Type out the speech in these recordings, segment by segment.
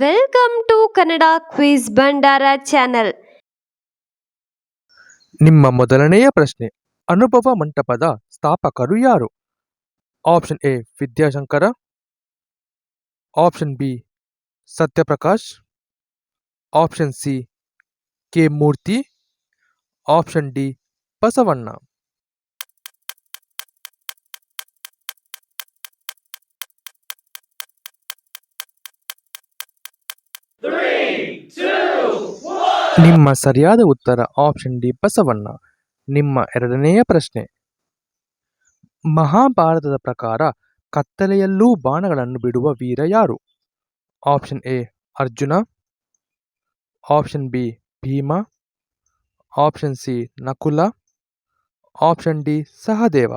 Welcome to Kannada quiz Bhandara channel ನಿಮ್ಮ ಮೊದಲನೆಯ ಪ್ರಶ್ನೆ, ಅನುಭವ ಮಂಟಪದ ಸ್ಥಾಪಕರು ಯಾರು? Option A Vidyashankara. Option B Satyaprakash. Option C K Murthy. Option D Basavanna. ನಿಮ್ಮ ಸರಿಯಾದ ಉತ್ತರ ಆಪ್ಷನ್ ಡಿ ಬಸವಣ್ಣ. ನಿಮ್ಮ ಎರಡನೆಯ ಪ್ರಶ್ನೆ. ಮಹಾಭಾರತದ ಪ್ರಕಾರ ಕತ್ತಲೆಯಲ್ಲೂ ಬಾಣಗಳನ್ನು ಬಿಡುವ ವೀರ ಯಾರು? Option A Arjuna. Option B Bhima. Option C Nakula. Option D Sahadeva.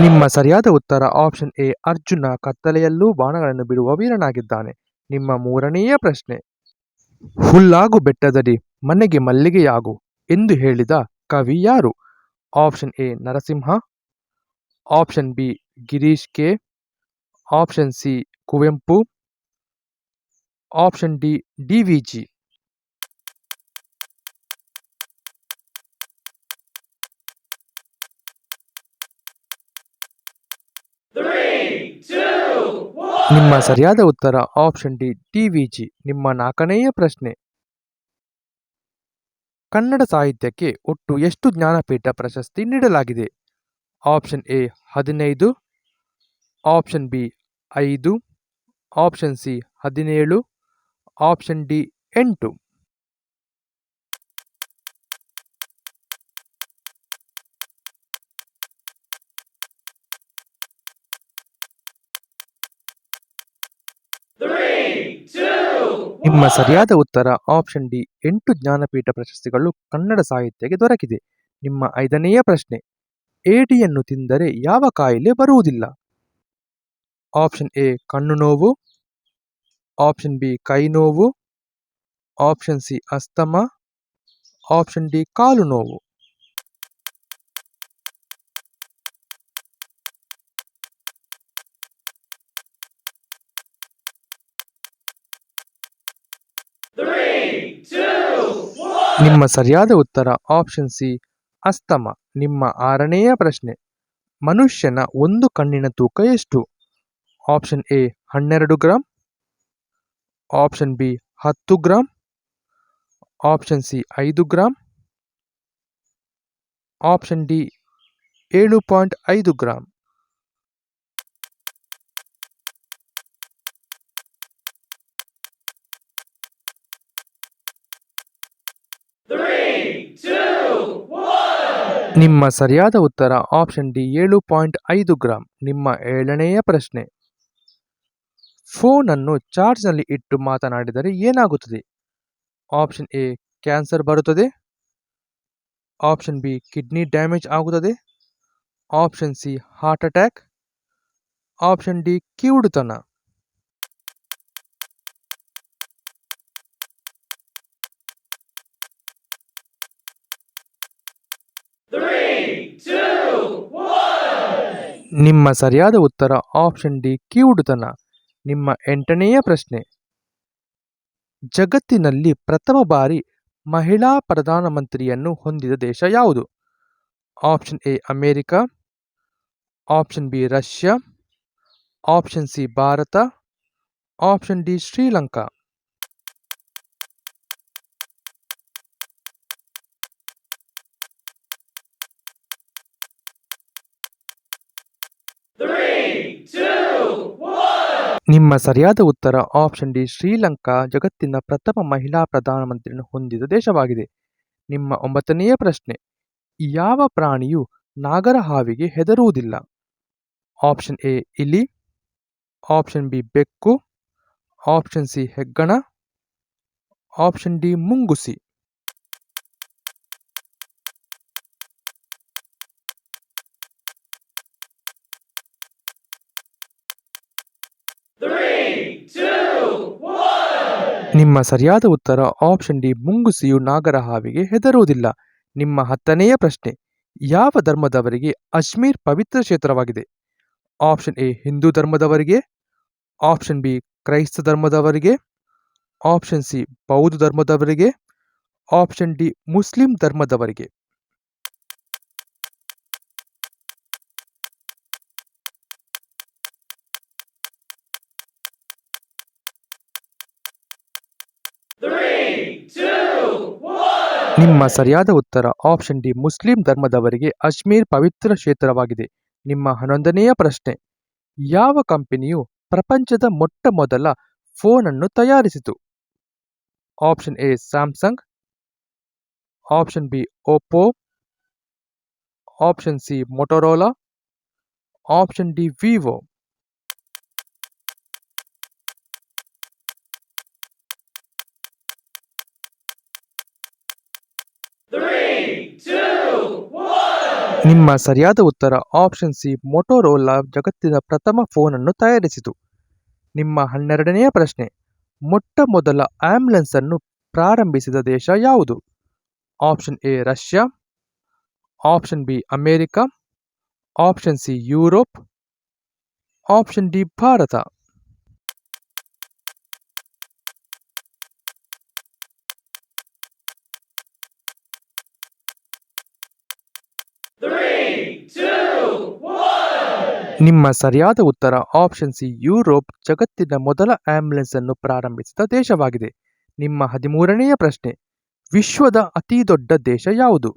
ನಿಮ್ಮ ಸರಿಯಾದ ಉತ್ತರ ಆಪ್ಷನ್ ಎ, ಅರ್ಜುನ ಕತ್ತಲೆಯಲ್ಲೂ ಬಾಣಗಳನ್ನು ಬಿಡುವ ವೀರನಾಗಿದ್ದಾನೆ. ನಿಮ್ಮ ಮೂರನೆಯ ಪ್ರಶ್ನೆ. ಹುಲ್ಲಾಗು ಬೆಟ್ಟದಡಿ, ಮನೆಗೆ ಮಲ್ಲಿಗೆಯಾಗು ಎಂದು ಹೇಳಿದ ಕವಿ ಯಾರು? Option A, Narasimha. Option B, Girish K. Option C, Kuvempu. Option D D V G. ನಿಮ್ಮ ಸರಿಯಾದ ಉತ್ತರ ಆಪ್ಷನ್ ಡಿ ಟಿವಿಜಿ ನಿಮ್ಮ ನಾಲ್ಕನೆಯ ಪ್ರಶ್ನೆ. ಕನ್ನಡ ಸಾಹಿತ್ಯಕ್ಕೆ ಒಟ್ಟು ಎಷ್ಟು ಜ್ಞಾನಪೀಠ ಪ್ರಶಸ್ತಿ ನೀಡಲಾಗಿದೆ? ಆಪ್ಷನ್ ಎ ಹದಿನೈದು. ಆಪ್ಷನ್ ಬಿ ಐದು. ಆಪ್ಷನ್ ಸಿ ಹದಿನೇಳು. ಆಪ್ಷನ್ ಡಿ ಎಂಟು. ನಿಮ್ಮ ಸರಿಯಾದ ಉತ್ತರ ಆಪ್ಷನ್ ಡಿ, ಎಂಟು ಜ್ಞಾನಪೀಠ ಪ್ರಶಸ್ತಿಗಳು ಕನ್ನಡ ಸಾಹಿತ್ಯಕ್ಕೆ ದೊರಕಿದೆ. ನಿಮ್ಮ ಐದನೆಯ ಪ್ರಶ್ನೆ, ಏಡಿಯನ್ನು ತಿಂದರೆ ಯಾವ ಕಾಯಿಲೆ ಬರುವುದಿಲ್ಲ? ಆಪ್ಷನ್ ಎ, ಕಣ್ಣು ನೋವು. ಆಪ್ಷನ್ ಬಿ, ಕೈ ನೋವು. Option C, asthma. Option D, ಕಾಲು ನೋವು. ನಿಮ್ಮ ಸರಿಯಾದ ಉತ್ತರ ಆಪ್ಷನ್ ಸಿ ಅಸ್ತಮ, ನಿಮ್ಮ ಆರನೆಯ ಪ್ರಶ್ನೆ. ಮನುಷ್ಯನ ಒಂದು ಕಣ್ಣಿನ ತೂಕ ಎಷ್ಟು? ಆಪ್ಷನ್ ಎ ಹನ್ನೆರಡು ಗ್ರಾಂ. ಆಪ್ಷನ್ ಬಿ ಹತ್ತು ಗ್ರಾಂ. ಆಪ್ಷನ್ ಸಿ ಐದು ಗ್ರಾಂ. ಆಪ್ಷನ್ ಡಿ ಏಳು ಪಾಯಿಂಟ್ ಐದು ಗ್ರಾಂ. ನಿಮ್ಮ ಸರಿಯಾದ ಉತ್ತರ ಆಪ್ಷನ್ ಡಿ ಏಳು ಪಾಯಿಂಟ್ ಐದು ಗ್ರಾಂ. ನಿಮ್ಮ ಏಳನೆಯ ಪ್ರಶ್ನೆ. ಫೋನನ್ನು ಚಾರ್ಜ್ನಲ್ಲಿ ಇಟ್ಟು ಮಾತನಾಡಿದರೆ ಏನಾಗುತ್ತದೆ? ಆಪ್ಷನ್ ಎ ಕ್ಯಾನ್ಸರ್ ಬರುತ್ತದೆ. ಆಪ್ಷನ್ ಬಿ ಕಿಡ್ನಿ ಡ್ಯಾಮೇಜ್ ಆಗುತ್ತದೆ. Option C heart attack option D ಕಿವುಡುತನ. ನಿಮ್ಮ ಸರಿಯಾದ ಉತ್ತರ ಆಪ್ಷನ್ ಡಿ ಕಿವುಡುತನ. ನಿಮ್ಮ ಎಂಟನೆಯ ಪ್ರಶ್ನೆ. ಜಗತ್ತಿನಲ್ಲಿ ಪ್ರಥಮ ಬಾರಿ ಮಹಿಳಾ ಪ್ರಧಾನಮಂತ್ರಿಯನ್ನು ಹೊಂದಿದ ದೇಶ ಯಾವುದು? Option A America. Option B Russia. Option C Bharat. Option D Sri Lanka. ನಿಮ್ಮ ಸರಿಯಾದ ಉತ್ತರ ಆಪ್ಷನ್ ಡಿ ಶ್ರೀಲಂಕಾ ಜಗತ್ತಿನ ಪ್ರಥಮ ಮಹಿಳಾ ಪ್ರಧಾನಮಂತ್ರಿಯನ್ನು ಹೊಂದಿದ ದೇಶವಾಗಿದೆ. ನಿಮ್ಮ ಒಂಬತ್ತನೆಯ ಪ್ರಶ್ನೆ, ಯಾವ ಪ್ರಾಣಿಯು ನಾಗರ ಹಾವಿಗೆ ಹೆದರುವುದಿಲ್ಲ? ಆಪ್ಷನ್ ಎ, ಇಲಿ. ಆಪ್ಷನ್ ಬಿ, ಬೆಕ್ಕು. ಆಪ್ಷನ್ ಸಿ, ಹೆಗ್ಗಣ. ಆಪ್ಷನ್ ಡಿ, ಮುಂಗುಸಿ. ನಿಮ್ಮ ಸರಿಯಾದ ಉತ್ತರ ಆಪ್ಷನ್ ಡಿ ಮುಂಗುಸಿಯು ನಾಗರ ಹಾವಿಗೆ ಹೆದರುವುದಿಲ್ಲ. ನಿಮ್ಮ ಹತ್ತನೆಯ ಪ್ರಶ್ನೆ, ಯಾವ ಧರ್ಮದವರಿಗೆ ಅಜ್ಮೀರ್ ಪವಿತ್ರ ಕ್ಷೇತ್ರವಾಗಿದೆ? ಆಪ್ಷನ್ ಎ, ಹಿಂದೂ ಧರ್ಮದವರಿಗೆ. ಆಪ್ಷನ್ ಬಿ, ಕ್ರೈಸ್ತ ಧರ್ಮದವರಿಗೆ. ಆಪ್ಷನ್ ಸಿ, ಬೌದ್ಧ ಧರ್ಮದವರಿಗೆ. ಆಪ್ಷನ್ ಡಿ, ಮುಸ್ಲಿಂ ಧರ್ಮದವರಿಗೆ. ನಿಮ್ಮ ಸರಿಯಾದ ಉತ್ತರ ಆಪ್ಷನ್ ಡಿ ಮುಸ್ಲಿಂ ಧರ್ಮದವರಿಗೆ ಅಜ್ಮೀರ್ ಪವಿತ್ರ ಕ್ಷೇತ್ರವಾಗಿದೆ. ನಿಮ್ಮ ಹನ್ನೊಂದನೆಯ ಪ್ರಶ್ನೆ. ಯಾವ ಕಂಪನಿಯು ಪ್ರಪಂಚದ ಮೊಟ್ಟ ಮೊದಲ ಫೋನ್ ಅನ್ನು ತಯಾರಿಸಿತು? Option A Samsung. Option B Oppo. Option C Motorola. Option D Vivo. ನಿಮ್ಮ ಸರಿಯಾದ ಉತ್ತರ ಆಪ್ಷನ್ ಸಿ ಮೊಟೊರೋಲಾ ಜಗತ್ತಿನ ಪ್ರಥಮ ಫೋನ್ ಅನ್ನು ತಯಾರಿಸಿತು. ನಿಮ್ಮ ಹನ್ನೆರಡನೆಯ ಪ್ರಶ್ನೆ, ಮೊಟ್ಟ ಮೊದಲ ಆಂಬ್ಯುಲೆನ್ಸ್ ಅನ್ನು ಪ್ರಾರಂಭಿಸಿದ ದೇಶ ಯಾವುದು? Option A Russia option B America option C Europe option D Bharat. ನಿಮ್ಮ ಸರಿಯಾದ ಉತ್ತರ ಆಪ್ಷನ್ ಸಿ ಯುರೋಪ್ ಜಗತ್ತಿನ ಮೊದಲ ಆಂಬ್ಯುಲೆನ್ಸ್ ಅನ್ನು ಪ್ರಾರಂಭಿಸಿದ ದೇಶವಾಗಿದೆ. ನಿಮ್ಮ ಹದಿಮೂರನೆಯ ಪ್ರಶ್ನೆ, ವಿಶ್ವದ ಅತಿ ದೊಡ್ಡ ದೇಶ ಯಾವುದು?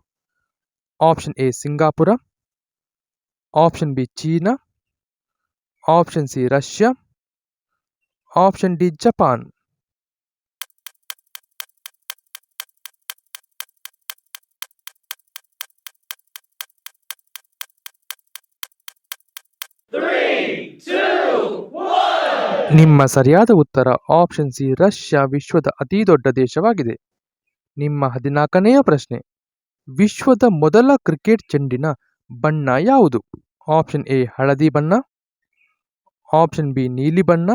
Option A Singapore. Option B China. Option C Russia. Option D Japan. ನಿಮ್ಮ ಸರಿಯಾದ ಉತ್ತರ ಆಪ್ಷನ್ ಸಿ ರಷ್ಯಾ ವಿಶ್ವದ ಅತಿ ದೊಡ್ಡ ದೇಶವಾಗಿದೆ. ನಿಮ್ಮ ಹದಿನಾಲ್ಕನೆಯ ಪ್ರಶ್ನೆ, ವಿಶ್ವದ ಮೊದಲ ಕ್ರಿಕೆಟ್ ಚೆಂಡಿನ ಬಣ್ಣ ಯಾವುದು? ಆಪ್ಷನ್ ಎ ಹಳದಿ ಬಣ್ಣ. ಆಪ್ಷನ್ ಬಿ ನೀಲಿ ಬಣ್ಣ.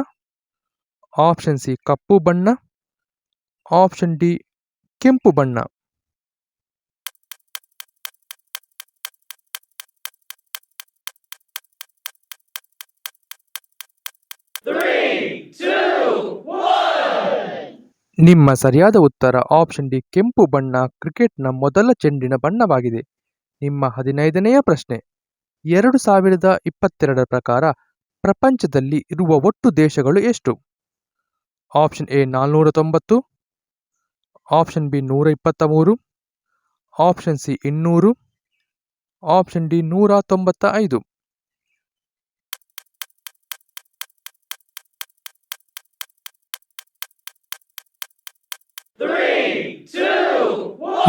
ಆಪ್ಷನ್ ಸಿ ಕಪ್ಪು ಬಣ್ಣ. ಆಪ್ಷನ್ ಡಿ ಕೆಂಪು ಬಣ್ಣ. ನಿಮ್ಮ ಸರಿಯಾದ ಉತ್ತರ ಆಪ್ಷನ್ ಡಿ ಕೆಂಪು ಬಣ್ಣ ಕ್ರಿಕೆಟ್ನ ಮೊದಲ ಚೆಂಡಿನ ಬಣ್ಣವಾಗಿದೆ. ನಿಮ್ಮ ಹದಿನೈದನೆಯ ಪ್ರಶ್ನೆ. ಎರಡು ಸಾವಿರದ ಇಪ್ಪತ್ತೆರಡರ ಪ್ರಕಾರ ಪ್ರಪಂಚದಲ್ಲಿ ಇರುವ ಒಟ್ಟು ದೇಶಗಳು ಎಷ್ಟು? ಆಪ್ಷನ್ ಎ ನಾಲ್ನೂರ ತೊಂಬತ್ತು, ಆಪ್ಷನ್ ಬಿ ನೂರ ಇಪ್ಪತ್ತ ಮೂರು, ಆಪ್ಷನ್ ಸಿ ಇನ್ನೂರು, ಆಪ್ಷನ್ ಡಿ ನೂರ ತೊಂಬತ್ತ ಐದು.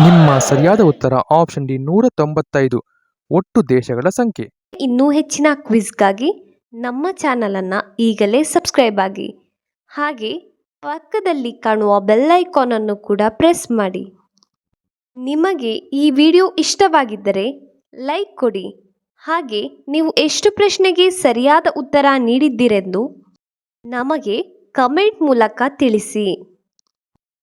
ನಿಮ್ಮ ಸರಿಯಾದ ಉತ್ತರ ಆಪ್ಷನ್ ಡಿ ನೂರ ತೊಂಬತ್ತೈದು ಒಟ್ಟು ದೇಶಗಳ ಸಂಖ್ಯೆ. ಇನ್ನೂ ಹೆಚ್ಚಿನ ಕ್ವಿಜ್ಗಾಗಿ ನಮ್ಮ ಚಾನಲನ್ನು ಈಗಲೇ ಸಬ್ಸ್ಕ್ರೈಬ್ ಆಗಿ. ಹಾಗೆ ಪಕ್ಕದಲ್ಲಿ ಕಾಣುವ ಬೆಲ್ ಐಕಾನನ್ನು ಕೂಡ ಪ್ರೆಸ್ ಮಾಡಿ. ನಿಮಗೆ ಈ ವಿಡಿಯೋ ಇಷ್ಟವಾಗಿದ್ದರೆ ಲೈಕ್ ಕೊಡಿ. ಹಾಗೆ ನೀವು ಎಷ್ಟು ಪ್ರಶ್ನೆಗೆ ಸರಿಯಾದ ಉತ್ತರ ನೀಡಿದ್ದೀರೆಂದು ನಮಗೆ ಕಮೆಂಟ್ ಮೂಲಕ ತಿಳಿಸಿ.